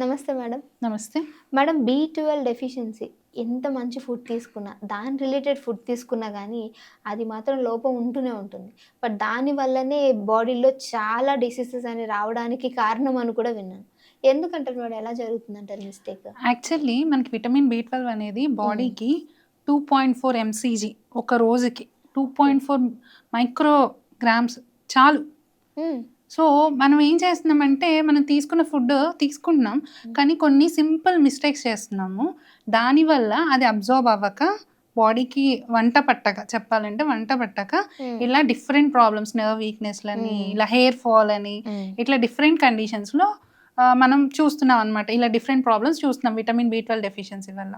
నమస్తే మేడం. నమస్తే. Madam B twelve deficiency ఎంత మంచి ఫుడ్ తీసుకున్నా దాని రిలేటెడ్ ఫుడ్ తీసుకున్నా కానీ అది మాత్రం లోపం ఉంటూనే ఉంటుంది. బట్ దాని వల్లనే బాడీలో చాలా డిసీజెస్ అని రావడానికి కారణం అని కూడా విన్నాను. ఎందుకంటారు మేడం? ఎలా జరుగుతుంది అంటారు మిస్టేక్ యాక్చువల్లీ మనకి విటమిన్ బి ట్వెల్వ్ అనేది బాడీకి టూ పాయింట్ ఫోర్ ఎంసీజీ ఒక రోజుకి. టూ పాయింట్ ఫోర్ మైక్రోగ్రామ్స్ చాలు. సో మనం ఏం చేస్తున్నామంటే మనం తీసుకున్న ఫుడ్ తీసుకుంటున్నాం. కానీ కొన్ని సింపుల్ మిస్టేక్స్ చేస్తున్నాము. దానివల్ల అది అబ్జర్వ్ అవ్వక బాడీకి వంట పట్టక చెప్పాలంటే వంట పట్టక ఇలా డిఫరెంట్ ప్రాబ్లమ్స్ నర్వ్ వీక్నెస్లని. ఇలా హెయిర్ ఫాల్ అని ఇట్లా డిఫరెంట్ కండిషన్స్లో మనం చూస్తున్నాం అనమాట ఇలా డిఫరెంట్ ప్రాబ్లమ్స్ చూస్తున్నాం విటమిన్ బి ట్వెల్వ్ డెఫిషియన్సీ వల్ల.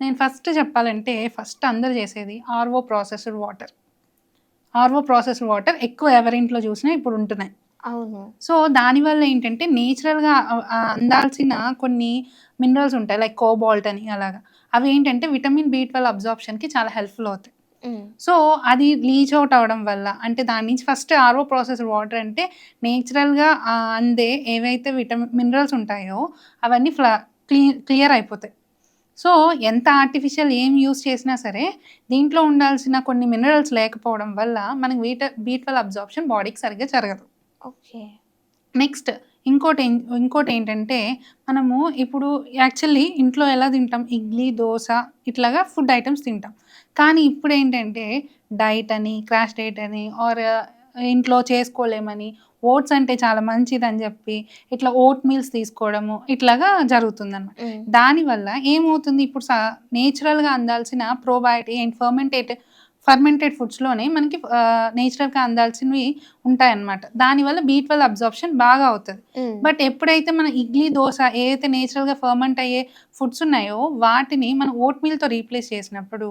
నేను ఫస్ట్ చెప్పాలంటే ఫస్ట్ అందరు చేసేది RO processed water. RO processed water ఎక్కువ ఎవరింట్లో చూసినా ఇప్పుడు ఉంటున్నాయి. అవును. సో దానివల్ల ఏంటంటే నేచురల్గా అందాల్సిన కొన్ని మినరల్స్ ఉంటాయి లైక్ కోబాల్ట్ అని అలాగా. అవి ఏంటంటే విటమిన్ బి ట్వెల్వ్ అబ్జార్ప్షన్కి చాలా హెల్ప్ఫుల్ అవుతాయి. సో అది లీచ్ అవుట్ అవడం వల్ల అంటే దాని నుంచి ఫస్ట్ ఆర్ఓ ప్రాసెస్ వాటర్ అంటే నేచురల్గా అందే ఏవైతే విటమిన్ మినరల్స్ ఉంటాయో అవన్నీ ఫ్లా క్లియర్ క్లియర్ అయిపోతాయి. సో ఎంత ఆర్టిఫిషియల్ ఏం యూస్ చేసినా సరే దీంట్లో ఉండాల్సిన కొన్ని మినరల్స్ లేకపోవడం వల్ల మనకి వీట బీ ట్వెల్వ్ అబ్జార్ప్షన్ బాడీకి సరిగ్గా జరగదు. ఓకే. నెక్స్ట్ ఇంకోటి ఏం- ఇంకోటి ఏంటంటే మనము ఇప్పుడు యాక్చువల్లీ ఇంట్లో ఎలా తింటాం? ఇడ్లీ దోశ ఇట్లాగా ఫుడ్ ఐటమ్స్ తింటాం. కానీ ఇప్పుడు ఏంటంటే డైట్ అని క్రాష్ డైట్ అని ఆర్ ఇంట్లో చేసుకోలేమని ఓట్స్ అంటే చాలా మంచిది అని చెప్పి ఇట్లా ఓట్ మీల్స్ తీసుకోవడము ఇట్లాగా జరుగుతుంది అనమాట దానివల్ల ఏమవుతుంది? ఇప్పుడు నేచురల్గా అందాల్సిన ప్రోబయోటిక్ అండ్ ఫర్మెంటేట్ ఫర్మెంటెడ్ ఫుడ్స్లోనే మనకి నేచురల్గా అందాల్సినవి ఉంటాయన్నమాట. దానివల్ల బీ ట్వెల్వ్ అబ్జార్ప్షన్ బాగా అవుతుంది. బట్ ఎప్పుడైతే మన ఇడ్లీ దోశ ఏదైతే నేచురల్గా ఫర్మెంట్ అయ్యే ఫుడ్స్ ఉన్నాయో వాటిని మనం ఓట్ మీల్తో రీప్లేస్ చేసినప్పుడు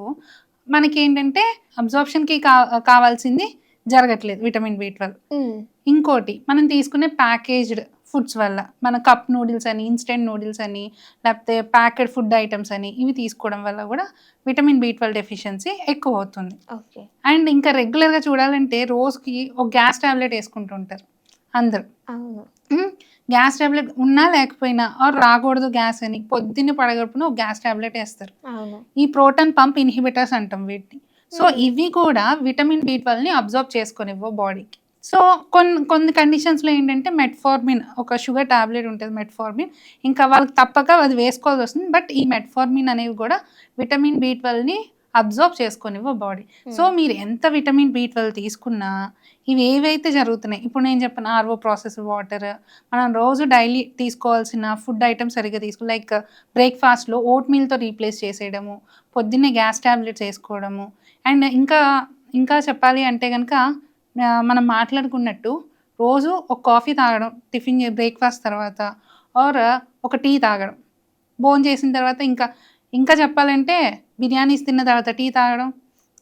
మనకి ఏంటంటే అబ్జార్ప్షన్కి కా కావాల్సింది జరగట్లేదు విటమిన్ బి ట్వెల్వ్ ఇంకోటి మనం తీసుకునే ప్యాకేజ్డ్ ఫుడ్స్ వల్ల. మన కప్ నూడిల్స్ అని ఇన్స్టెంట్ నూడిల్స్ అని లేకపోతే ప్యాకెడ్ ఫుడ్ ఐటమ్స్ అని ఇవి తీసుకోవడం వల్ల కూడా విటమిన్ బి ట్వెల్వ్ డెఫిషియన్సీ ఎక్కువ అవుతుంది ఓకే. అండ్ ఇంకా రెగ్యులర్గా చూడాలంటే రోజుకి ఒక గ్యాస్ టాబ్లెట్ వేసుకుంటుంటారు అందరు. గ్యాస్ టాబ్లెట్ ఉన్నా లేకపోయినా ఆర్ రాకూడదు గ్యాస్ అని పొద్దున్న పడగడుపున ఒక గ్యాస్ టాబ్లెట్ వేస్తారు. ఈ ప్రోటాన్ పంప్ ఇన్హిబిటర్స్ అంటాం వీటిని. సో ఇవి కూడా విటమిన్ బి ట్వెల్వ్ని అబ్జర్వ్ చేసుకొనివ్వ బాడీకి. సో కొన్ని కొన్ని కండిషన్స్లో ఏంటంటే మెట్ఫార్మిన్ ఒక షుగర్ టాబ్లెట్ ఉంటుంది మెట్ఫార్మిన్. ఇంకా వాళ్ళకి తప్పక అది వేసుకోవాల్సి వస్తుంది. బట్ ఈ మెట్ఫార్మిన్ అనేవి కూడా విటమిన్ బి ట్వెల్వ్ని అబ్జర్వ్ చేసుకొనివ్వ బాడీ. సో మీరు ఎంత విటమిన్ బి ట్వెల్వ్ తీసుకున్నా ఇవి ఏవైతే జరుగుతున్నాయి ఇప్పుడు నేను చెప్పిన ఆర్ఓ ప్రాసెస్ వాటర్ మనం రోజు డైలీ తీసుకోవాల్సిన ఫుడ్ ఐటమ్స్ సరిగ్గా తీసుకో లైక్ బ్రేక్ఫాస్ట్లో ఓట్ మీల్తో రీప్లేస్ చేసేయడము పొద్దున్నే గ్యాస్ ట్యాబ్లెట్స్ వేసుకోవడము. అండ్ ఇంకా ఇంకా చెప్పాలి అంటే కనుక మనం మాట్లాడుకున్నట్టు రోజు ఒక కాఫీ తాగడం టిఫిన్ బ్రేక్ఫాస్ట్ తర్వాత ఆర్ ఒక టీ తాగడం. భోజనం చేసిన తర్వాత ఇంకా ఇంకా చెప్పాలంటే బిర్యానీస్ తిన్న తర్వాత టీ తాగడం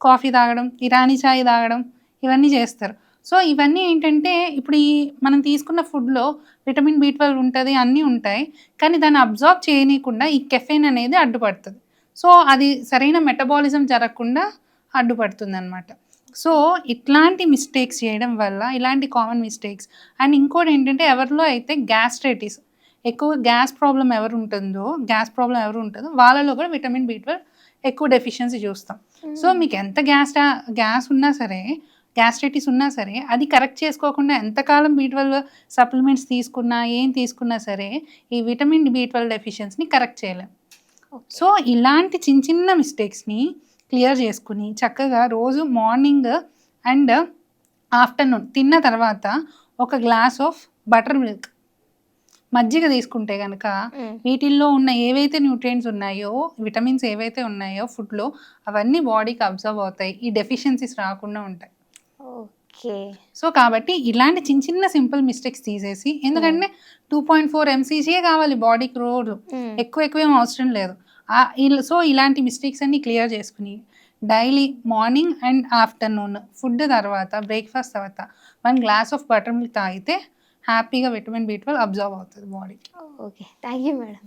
కాఫీ తాగడం ఇరానీ చాయ్ తాగడం ఇవన్నీ చేస్తారు. సో ఇవన్నీ ఏంటంటే ఇప్పుడు ఈ మనం తీసుకున్న ఫుడ్లో విటమిన్ బి ట్వెల్వ్ ఉంటుంది అన్నీ ఉంటాయి. కానీ దాన్ని అబ్జార్బ్ చేయనీయకుండా ఈ కెఫెన్ అనేది అడ్డుపడుతుంది. సో అది సరైన మెటబాలిజం జరగకుండా అడ్డుపడుతుంది అనమాట సో ఇట్లాంటి మిస్టేక్స్ చేయడం వల్ల ఇలాంటి కామన్ మిస్టేక్స్ అండ్ ఇంకోటి ఏంటంటే ఎవరిలో అయితే గ్యాస్ట్రైటిస్ ఎక్కువ గ్యాస్ ప్రాబ్లం ఎవరు ఉంటుందో గ్యాస్ ప్రాబ్లం ఎవరు ఉంటుందో వాళ్ళలో కూడా విటమిన్ బి ట్వెల్వ్ ఎక్కువ డెఫిషియన్సీ చూస్తాం. సో మీకు ఎంత గ్యాస్ గ్యాస్ ఉన్నా సరే గ్యాస్ట్రైటిస్ ఉన్నా సరే అది కరెక్ట్ చేసుకోకుండా ఎంతకాలం బీ ట్వెల్వ్ సప్లిమెంట్స్ తీసుకున్నా ఏం తీసుకున్నా సరే ఈ విటమిన్ బి ట్వెల్వ్ డెఫిషియన్సీని కరెక్ట్ చేయలేం. సో ఇలాంటి చిన్న చిన్న మిస్టేక్స్ని క్లియర్ చేసుకుని చక్కగా రోజు మార్నింగ్ అండ్ ఆఫ్టర్నూన్ తిన్న తర్వాత ఒక గ్లాస్ ఆఫ్ బటర్ మిల్క్ మజ్జిగ తీసుకుంటే కనుక వీటిల్లో ఉన్న ఏవైతే న్యూట్రియంట్స్ ఉన్నాయో విటమిన్స్ ఏవైతే ఉన్నాయో ఫుడ్లో అవన్నీ బాడీకి అబ్జర్వ్ అవుతాయి. ఈ డెఫిషియన్సీస్ రాకుండా ఉంటాయి. ఓకే. సో కాబట్టి ఇలాంటి చిన్న చిన్న సింపుల్ మిస్టేక్స్ తీసేసి ఎందుకంటే టూ పాయింట్ ఫోర్ ఎంసీజీయే కావాలి బాడీకి రోజు. ఎక్కువ ఎక్కువ ఏం అవసరం లేదు. సో ఇలాంటి మిస్టేక్స్ అన్ని క్లియర్ చేసుకుని daily morning and afternoon food తర్వాత బ్రేక్ఫాస్ట్ తర్వాత one glass of buttermilk తాగితే హ్యాపీగా విటమిన్ బి ట్వెల్వ్ అబ్జర్వ్ అవుతుంది బాడీకి. Okay thank you madam.